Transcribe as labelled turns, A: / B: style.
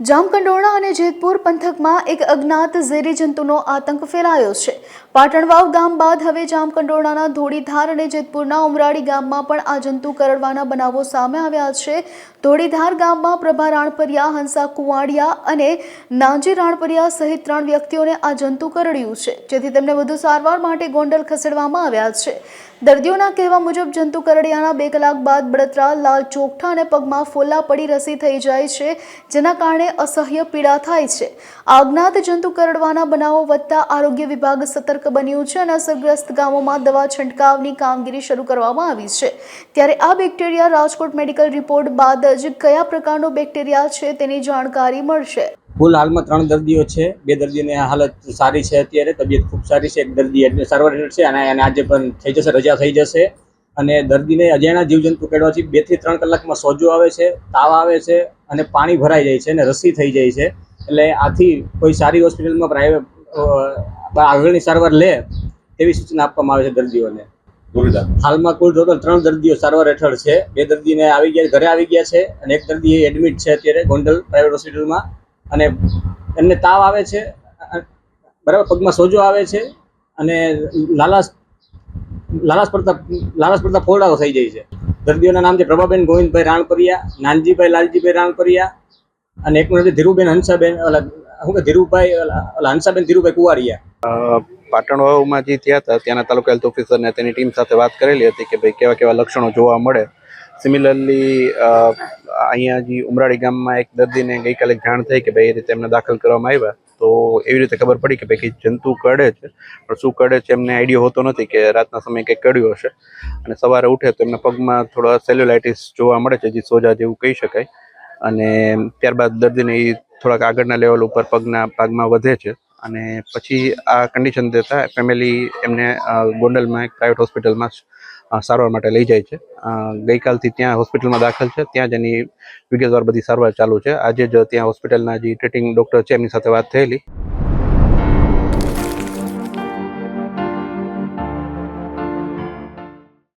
A: જામકંડોરણા અને જેતપુર પંથકમાં એક અજ્ઞાત ઝેરી જંતુનો આતંક ફેલાયો છે. પાટણવાવ ગામ બાદ હવે જામકંડોરણાના ધોળીધાર અને જેતપુરના ઉમરાળી ગામમાં પણ આ જંતુ કરડવાના બનાવો સામે આવ્યા છે. ધોળીધાર ગામમાં પ્રભા રાણપરિયા, હંસા કુવાડિયા અને નાજી રાણપરિયા સહિત ત્રણ વ્યક્તિઓને આ જંતુ કરડ્યું છે. જેથી તેમને વધુ સારવાર માટે ગોંડલ ખસેડવામાં આવ્યા છે. દર્દીઓના કહેવા મુજબ, જંતુ કરડિયાના બે કલાક બાદ બળતરા, લાલ ચોકઠા અને પગમાં ફોલ્લા પડી રસી થઈ જાય છે, જેના કારણે અસહ્ય પીડા થાય છે. આજ્ઞાત જંતુ કરડવાના બનાવો વધતા આરોગ્ય વિભાગ સતર્ક બન્યું છે અને અસરગ્રસ્ત ગામોમાં દવા છંટકાવની કામગીરી શરૂ કરવામાં આવી છે. ત્યારે આ બેક્ટેરિયા રાજકોટ મેડિકલ રિપોર્ટ બાદ જ કયા પ્રકારનો બેક્ટેરિયા છે તેની જાણકારી મળશે.
B: કુલ હાલમાં ત્રણ દર્દીઓ છે. બે દર્દીઓની હાલત સારી છે અત્યારે તબિયત ખૂબ સારી છે. એક દર્દી એડમિટ સારવાર હેઠળ છે અને એને આજે પણ થઈ જશે રજા થઈ જશે. અને દર્દીને અજાણ્યા જીવજંતુ કેળવાથી બેથી ત્રણ કલાકમાં સોજો આવે છે તાવ આવે છે અને પાણી ભરાઈ જાય છે અને રસી થઈ જાય છે. એટલે આથી કોઈ સારી હોસ્પિટલમાં પ્રાઇવેટ આગળની સારવાર લે તેવી સૂચના આપવામાં આવે છે દર્દીઓને. હાલમાં કુલ ટોટલ ત્રણ દર્દીઓ સારવાર હેઠળ છે. બે દર્દીને આવી ગયા ઘરે આવી ગયા છે અને એક દર્દી એડમિટ છે અત્યારે ગોંડલ પ્રાઇવેટ હોસ્પિટલમાં. અને એમને તાવ આવે છે, બરાબર, પગમાં સોજો આવે છે અને લાલાશ લાલાશ પડતા લાલાશ પડતા ફોડાઓ થઈ જાય છે. દર્દીઓના નામ છે પ્રભાબેન ગોવિંદભાઈ રાણપરિયા, નાનજીભાઈ લાલજીભાઈ રાણપરિયા અને એક મિનિટ ધીરુબેન હંસાબેન, ઓલા, શું કે ધીરુભાઈ, ઓલા હંસાબેન, ધીરુભાઈ કુવારિયા.
C: પાટણ વાવમાં જે થયા હતા, ત્યાંના તાલુકા હેલ્થ ઓફિસરને તેની ટીમ સાથે વાત કરેલી હતી કે ભાઈ કેવા કેવા લક્ષણો જોવા મળે. સિમિલરલી અહીંયા જે ઉમરાળી ગામમાં એક દર્દીને ગઈકાલે જાણ થઈ કે ભાઈ એ રીતે એમને દાખલ કરવામાં આવ્યા, તો એવી રીતે ખબર પડી કે ભાઈ જંતુ કરડે છે. પણ શું કરડે છે એમને આઈડિયો હોતો નથી કે રાતના સમયે કંઈક કરડ્યું હશે. અને સવારે ઉઠે તો એમના પગમાં થોડા સેલ્યુલાઇટિસ જોવા મળે છે, જે સોજા જેવું કહી શકાય. અને ત્યારબાદ દર્દીને એ થોડાક આગળના લેવલ ઉપર પગના ભાગમાં વધે છે. અને પછી આ કન્ડિશન દેતા ફેમિલી એમને ગોંડલમાં એક પ્રાઇવેટ હોસ્પિટલમાં સારવાર માટે લઈ જાય છે. ગઈકાલથી ત્યાં હોસ્પિટલમાં દાખલ છે, ત્યાં જ એની વિગતવાર બધી સારવાર ચાલુ છે. આજે જ ત્યાં હોસ્પિટલના જે ટ્રીટિંગ ડૉક્ટર છે, એમની સાથે વાત થયેલી.